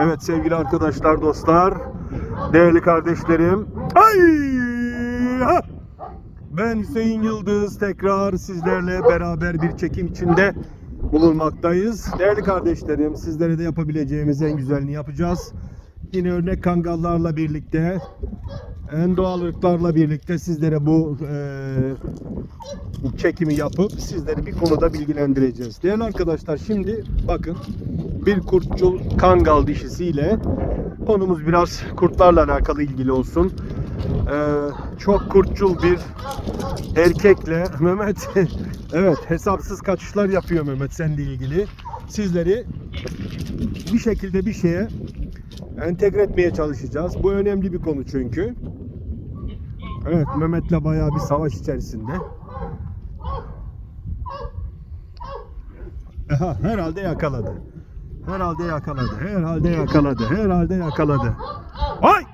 Evet sevgili arkadaşlar, dostlar, değerli kardeşlerim. Ay! Ben Hüseyin Yıldız tekrar sizlerle beraber bir çekim içinde bulunmaktayız. Değerli kardeşlerim, sizlere de yapabileceğimiz en güzelini yapacağız. Yine örnek kangallarla birlikte, en doğal ırklarla birlikte sizlere bu eee çekimi yapıp sizleri bir konuda bilgilendireceğiz. Değerli arkadaşlar şimdi bakın bir kurtçul kangal dişisiyle konumuz biraz kurtlarla alakalı ilgili olsun. Ee, çok kurtçul bir erkekle Mehmet evet hesapsız kaçışlar yapıyor Mehmet seninle ilgili. Sizleri bir şekilde bir şeye entegre etmeye çalışacağız. Bu önemli bir konu çünkü. Evet Mehmet'le bayağı bir savaş içerisinde. Herhalde yakaladı. Herhalde yakaladı. Herhalde yakaladı. Herhalde yakaladı. Ay!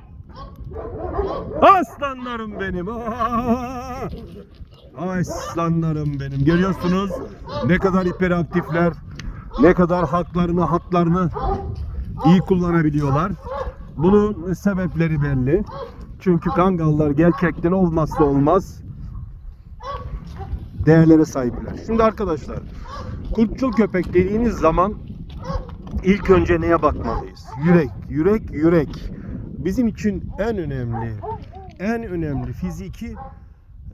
Aslanlarım benim. Aslanlarım benim. Görüyorsunuz ne kadar hiperaktifler, ne kadar haklarını, haklarını iyi kullanabiliyorlar. Bunun sebepleri belli. Çünkü kangallar gerçekten olmazsa olmaz değerlere sahipler. Şimdi arkadaşlar kurtçul köpek dediğiniz zaman ilk önce neye bakmalıyız? Yürek, yürek, yürek. Bizim için en önemli, en önemli fiziki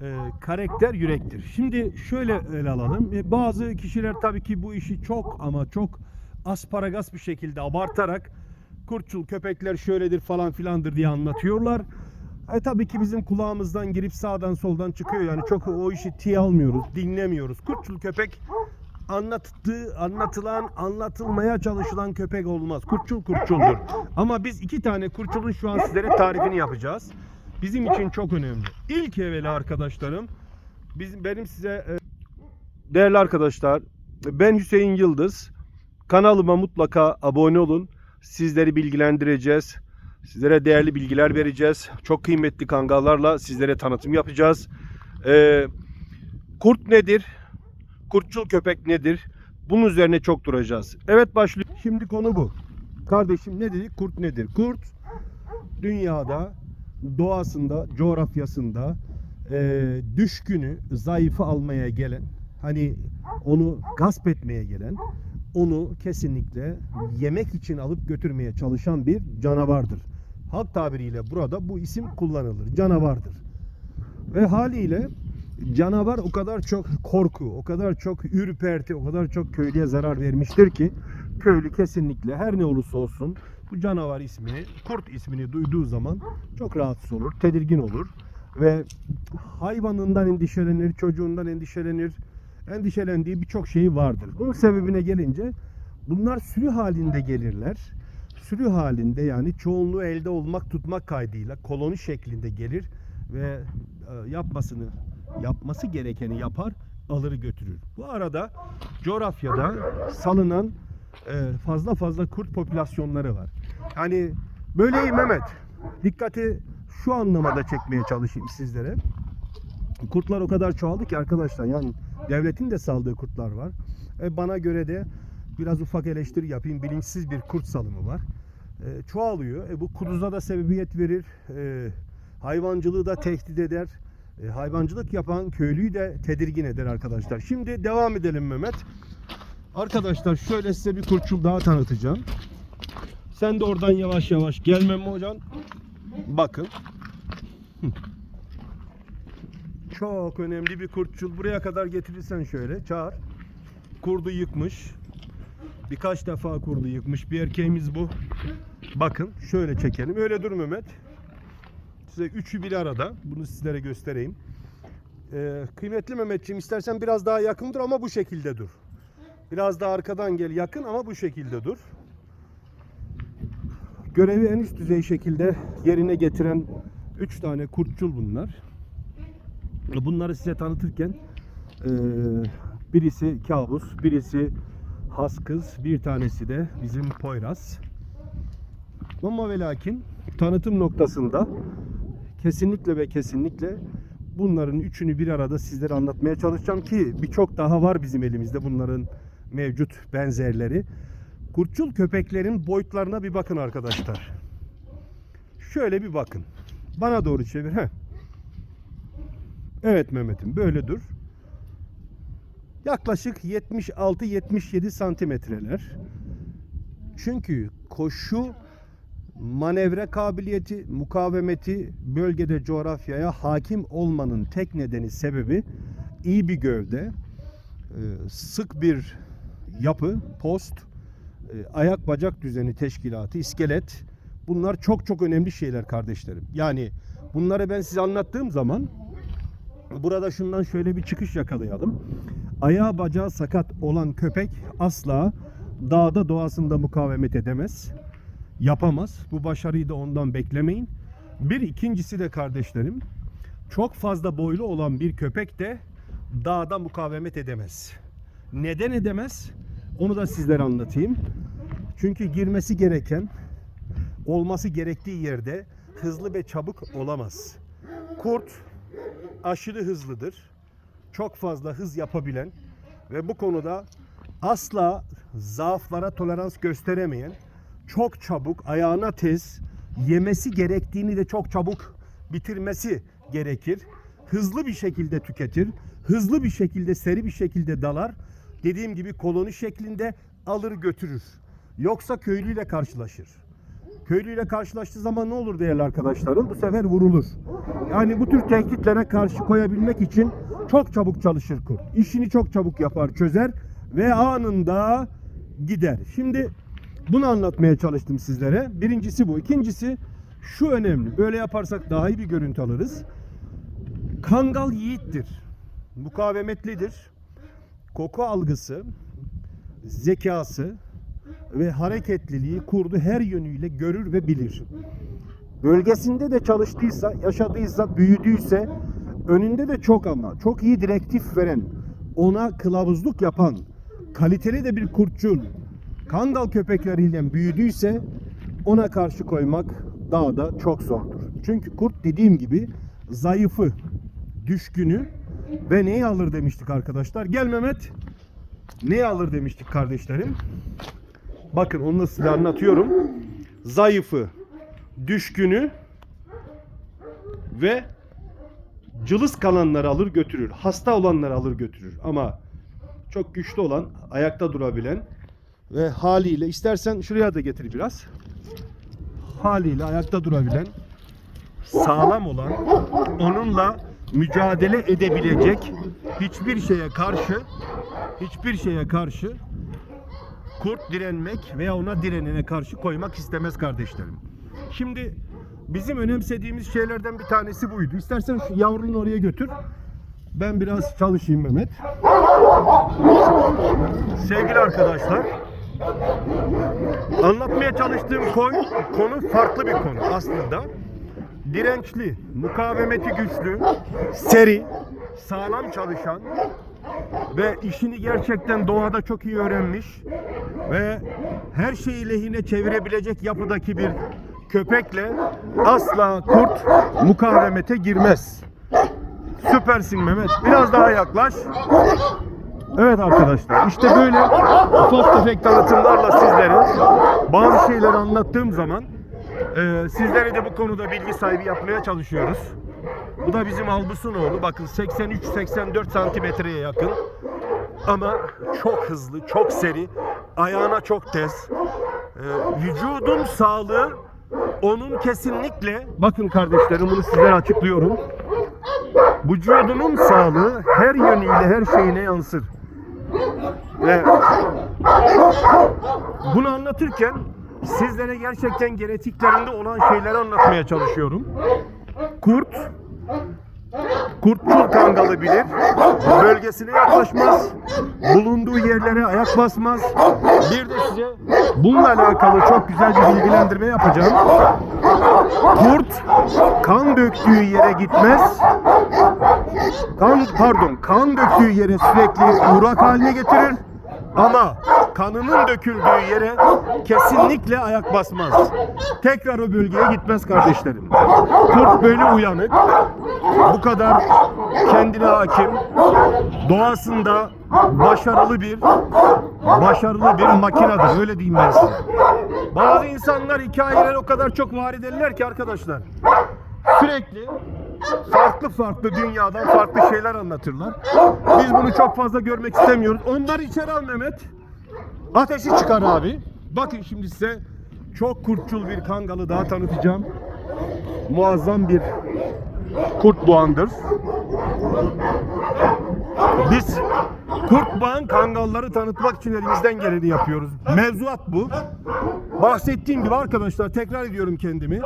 e, karakter yürektir. Şimdi şöyle ele alalım. E, bazı kişiler tabii ki bu işi çok ama çok asparagas bir şekilde abartarak kurtçul köpekler şöyledir falan filandır diye anlatıyorlar. E tabii ki bizim kulağımızdan girip sağdan soldan çıkıyor. Yani çok o işi tiye almıyoruz, dinlemiyoruz. Kurtçul köpek anlattığı, anlatılan, anlatılmaya çalışılan köpek olmaz. Kurtçul kurtçuldur. Ama biz iki tane kurtçulun şu an sizlere tarifini yapacağız. Bizim için çok önemli. İlk evvela arkadaşlarım, bizim benim size e, değerli arkadaşlar, ben Hüseyin Yıldız. Kanalıma mutlaka abone olun. Sizleri bilgilendireceğiz. Sizlere değerli bilgiler vereceğiz. Çok kıymetli kangallarla sizlere tanıtım yapacağız. Ee, kurt nedir? Kurtçul köpek nedir? Bunun üzerine çok duracağız. Evet başlıyor. Şimdi konu bu. Kardeşim ne dedik? Kurt nedir? Kurt dünyada, doğasında, coğrafyasında e, düşkünü, zayıfı almaya gelen, hani onu gasp etmeye gelen, onu kesinlikle yemek için alıp götürmeye çalışan bir canavardır. Halk tabiriyle burada bu isim kullanılır. Canavardır. Ve haliyle canavar o kadar çok korku, o kadar çok ürperti, o kadar çok köylüye zarar vermiştir ki köylü kesinlikle her ne olursa olsun bu canavar ismini, kurt ismini duyduğu zaman çok rahatsız olur, tedirgin olur ve hayvanından endişelenir, çocuğundan endişelenir. Endişelendiği birçok şeyi vardır. Bunun sebebine gelince bunlar sürü halinde gelirler. Sürü halinde yani çoğunluğu elde olmak tutmak kaydıyla koloni şeklinde gelir ve e, yapmasını yapması gerekeni yapar, alır götürür. Bu arada coğrafyada salınan e, fazla fazla kurt popülasyonları var. Yani böyleyim Mehmet. Dikkati şu anlamada çekmeye çalışayım sizlere. Kurtlar o kadar çoğaldı ki arkadaşlar yani devletin de saldığı kurtlar var. E, bana göre de biraz ufak eleştiri yapayım. Bilinçsiz bir kurt salımı var. E, çoğalıyor. E, bu kuduza da sebebiyet verir. E, hayvancılığı da tehdit eder. E, hayvancılık yapan köylüyü de tedirgin eder arkadaşlar. Şimdi devam edelim Mehmet. Arkadaşlar şöyle size bir kurtçul daha tanıtacağım. Sen de oradan yavaş yavaş gelmem hocam? Bakın. Çok önemli bir kurtçul. Buraya kadar getirirsen şöyle çağır. Kurdu yıkmış. Birkaç defa kurdu yıkmış. Bir erkeğimiz bu. Bakın şöyle çekelim. Öyle dur Mehmet. Size üçü bir arada. Bunu sizlere göstereyim. Ee, kıymetli Mehmetciğim istersen biraz daha yakın dur ama bu şekilde dur. Biraz daha arkadan gel yakın ama bu şekilde dur. Görevi en üst düzey şekilde yerine getiren 3 tane kurtçul bunlar. Bunları size tanıtırken eee, birisi kabus, birisi has kız, bir tanesi de bizim Poyraz. Ama ve lakin tanıtım noktasında kesinlikle ve kesinlikle bunların üçünü bir arada sizlere anlatmaya çalışacağım ki birçok daha var bizim elimizde bunların mevcut benzerleri. Kurtçul köpeklerin boyutlarına bir bakın arkadaşlar. Şöyle bir bakın. Bana doğru çevir. Heh. Evet Mehmet'im böyle dur. Yaklaşık 76-77 santimetreler. Çünkü koşu manevra kabiliyeti, mukavemeti bölgede coğrafyaya hakim olmanın tek nedeni sebebi iyi bir gövde, e, sık bir yapı, post, e, ayak bacak düzeni teşkilatı, iskelet bunlar çok çok önemli şeyler kardeşlerim. Yani bunları ben size anlattığım zaman burada şundan şöyle bir çıkış yakalayalım. Ayağı bacağı sakat olan köpek asla dağda doğasında mukavemet edemez. Yapamaz. Bu başarıyı da ondan beklemeyin. Bir ikincisi de kardeşlerim çok fazla boylu olan bir köpek de dağda mukavemet edemez. Neden edemez? Onu da sizlere anlatayım. Çünkü girmesi gereken, olması gerektiği yerde hızlı ve çabuk olamaz. Kurt aşırı hızlıdır. Çok fazla hız yapabilen ve bu konuda asla zaaflara tolerans gösteremeyen, çok çabuk ayağına tez, yemesi gerektiğini de çok çabuk bitirmesi gerekir. Hızlı bir şekilde tüketir. Hızlı bir şekilde, seri bir şekilde dalar. Dediğim gibi koloni şeklinde alır götürür. Yoksa köylüyle karşılaşır. Köylüyle karşılaştığı zaman ne olur değerli arkadaşlarım? Bu sefer vurulur. Yani bu tür tehditlere karşı koyabilmek için çok çabuk çalışır kurt. İşini çok çabuk yapar, çözer ve anında gider. Şimdi bunu anlatmaya çalıştım sizlere. Birincisi bu. İkincisi şu önemli. Böyle yaparsak daha iyi bir görüntü alırız. Kangal yiğittir. Mukavemetlidir. Koku algısı, zekası ve hareketliliği kurdu her yönüyle görür ve bilir. Bölgesinde de çalıştıysa, yaşadıysa, büyüdüyse önünde de çok ama çok iyi direktif veren, ona kılavuzluk yapan, kaliteli de bir kurtçul, kangal köpekleriyle büyüdüyse ona karşı koymak daha da çok zordur. Çünkü kurt dediğim gibi zayıfı, düşkünü ve neyi alır demiştik arkadaşlar. Gel Mehmet. Neyi alır demiştik kardeşlerim. Bakın onu size anlatıyorum. Zayıfı, düşkünü ve cılız kalanları alır götürür. Hasta olanları alır götürür. Ama çok güçlü olan, ayakta durabilen ve haliyle istersen şuraya da getir biraz. Haliyle ayakta durabilen, sağlam olan, onunla mücadele edebilecek hiçbir şeye karşı hiçbir şeye karşı kurt direnmek veya ona direnene karşı koymak istemez kardeşlerim. Şimdi bizim önemsediğimiz şeylerden bir tanesi buydu. İstersen şu yavrunu oraya götür. Ben biraz çalışayım Mehmet. Sevgili arkadaşlar, anlatmaya çalıştığım konu, konu farklı bir konu aslında. Dirençli, mukavemeti güçlü, seri, sağlam çalışan ve işini gerçekten doğada çok iyi öğrenmiş ve her şeyi lehine çevirebilecek yapıdaki bir köpekle asla kurt mukavemete girmez. Süpersin Mehmet. Biraz daha yaklaş. Evet arkadaşlar işte böyle ufak tefek tanıtımlarla sizlere bazı şeyleri anlattığım zaman e, sizlere de bu konuda bilgi sahibi yapmaya çalışıyoruz. Bu da bizim Albusunoğlu. Bakın 83-84 santimetreye yakın. Ama çok hızlı, çok seri. Ayağına çok tez. Ee, vücudun sağlığı onun kesinlikle bakın kardeşlerim bunu sizlere açıklıyorum. Vücudunun sağlığı her yönüyle her şeyine yansır. Ve bunu anlatırken sizlere gerçekten genetiklerinde olan şeyleri anlatmaya çalışıyorum. Kurt Kurtçul kangalı bilir. Bölgesine yaklaşmaz. Bulunduğu yerlere ayak basmaz. Bir de size bununla alakalı çok güzel bir bilgilendirme yapacağım. Kurt kan döktüğü yere gitmez. Kan pardon, kan döktüğü yere sürekli uğrak haline getirir. Ama kanının döküldüğü yere kesinlikle ayak basmaz. Tekrar o bölgeye gitmez kardeşlerim. Kurt böyle uyanık, bu kadar kendine hakim, doğasında başarılı bir başarılı bir makinedir. Öyle diyeyim ben size. Bazı insanlar hikayeleri o kadar çok var ederler ki arkadaşlar. Sürekli farklı farklı dünyadan farklı şeyler anlatırlar. Biz bunu çok fazla görmek istemiyoruz. Onları içeri al Mehmet. Ateşi çıkar abi. Bakın şimdi size çok kurtçul bir kangalı daha tanıtacağım. Muazzam bir kurt boğandır. Biz kurt boğan kangalları tanıtmak için elimizden geleni yapıyoruz. Mevzuat bu. Bahsettiğim gibi arkadaşlar tekrar ediyorum kendimi.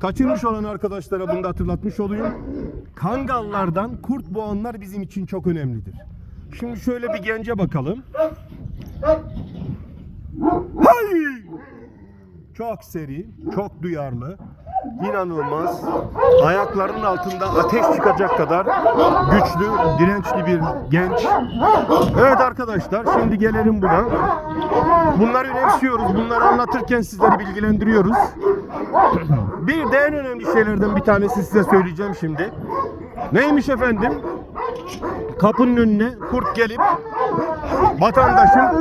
Kaçırmış olan arkadaşlara bunu da hatırlatmış olayım. Kangallardan kurt boğanlar bizim için çok önemlidir. Şimdi şöyle bir gence bakalım. Hay! Çok seri, çok duyarlı, inanılmaz. Ayaklarının altında ateş çıkacak kadar güçlü, dirençli bir genç. Evet arkadaşlar, şimdi gelelim buna. Bunları önemsiyoruz. Bunları anlatırken sizleri bilgilendiriyoruz. Bir de en önemli şeylerden bir tanesi size söyleyeceğim şimdi. Neymiş efendim? Kapının önüne kurt gelip vatandaşın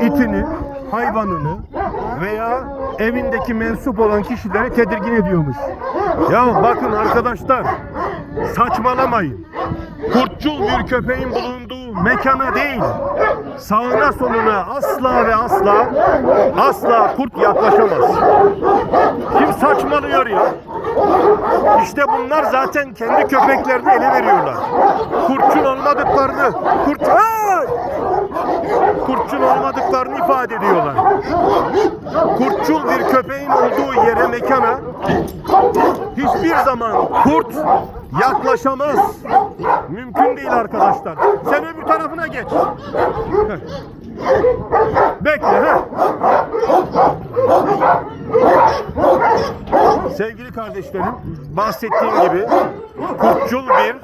itini, hayvanını veya evindeki mensup olan kişileri tedirgin ediyormuş. Ya bakın arkadaşlar saçmalamayın. Kurtçul bir köpeğin bulunduğu mekana değil, sağına soluna asla ve asla asla kurt yaklaşamaz. Kim saçmalıyor ya? İşte bunlar zaten kendi köpeklerini ele veriyorlar. Kurtçul olmadıklarını, kurt Ay! kurtçul olmadıklarını ifade ediyorlar. Kurtçul bir köpeğin olduğu yere, mekana hiçbir zaman kurt yaklaşamaz. Mümkün değil arkadaşlar. Sen öbür tarafına geç. Bekle. Heh. Sevgili kardeşlerim, bahsettiğim gibi kurtçul bir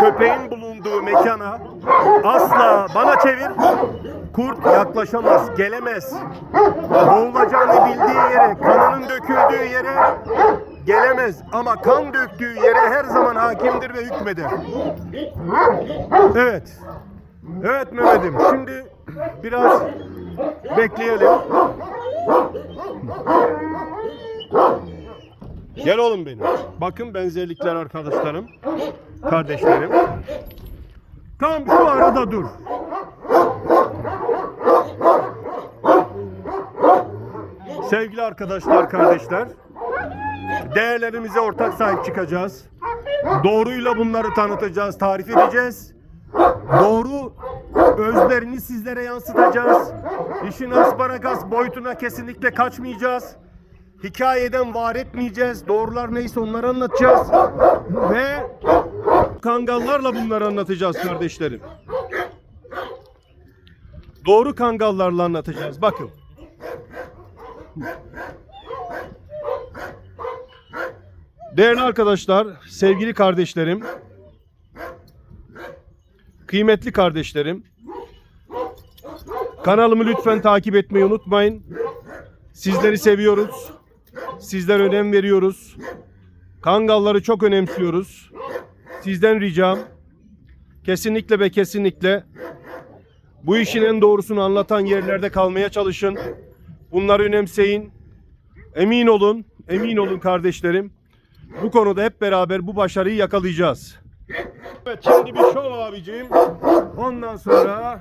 köpeğin bulunduğu mekana asla bana çevir kurt yaklaşamaz, gelemez. Boğulacağını bildiği yere, kanının döküldüğü yere gelemez. Ama kan döktüğü yere her zaman hakimdir ve hükmeder. Evet. Evet Mehmet'im. Şimdi biraz bekleyelim. Gel oğlum benim. Bakın benzerlikler arkadaşlarım, kardeşlerim. Tam şu arada dur. Sevgili arkadaşlar, kardeşler. Değerlerimize ortak sahip çıkacağız. Doğruyla bunları tanıtacağız, tarif edeceğiz. Doğru özlerini sizlere yansıtacağız. İşin asparagas boyutuna kesinlikle kaçmayacağız. Hikayeden var etmeyeceğiz. Doğrular neyse onları anlatacağız. Ve kangallarla bunları anlatacağız kardeşlerim. Doğru kangallarla anlatacağız. Bakın. Değerli arkadaşlar, sevgili kardeşlerim, kıymetli kardeşlerim, kanalımı lütfen takip etmeyi unutmayın. Sizleri seviyoruz. Sizler önem veriyoruz. Kangalları çok önemsiyoruz. Sizden ricam kesinlikle ve kesinlikle bu işin en doğrusunu anlatan yerlerde kalmaya çalışın. Bunları önemseyin. Emin olun, emin olun kardeşlerim. Bu konuda hep beraber bu başarıyı yakalayacağız. Evet şimdi bir şov abicim. Ondan sonra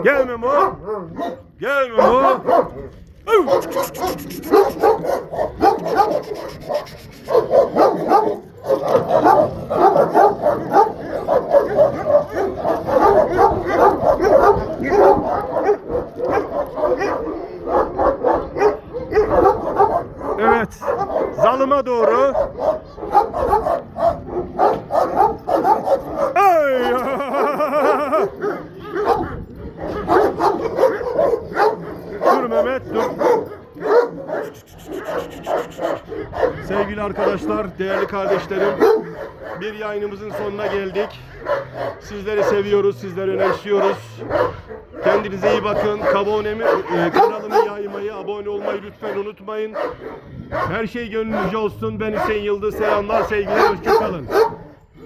Gel Memo. Gel Memo. Evet. Zalıma doğru. Ay! dur Mehmet dur. Arkadaşlar, değerli kardeşlerim. bir yayınımızın sonuna geldik. Sizleri seviyoruz, sizleri önemsiyoruz. Kendinize iyi bakın. Kabonemi, e, kanalımı yaymayı, abone olmayı lütfen unutmayın. Her şey gönlünüzce olsun. Ben Hüseyin Yıldız. Selamlar, sevgiler, hoşçakalın.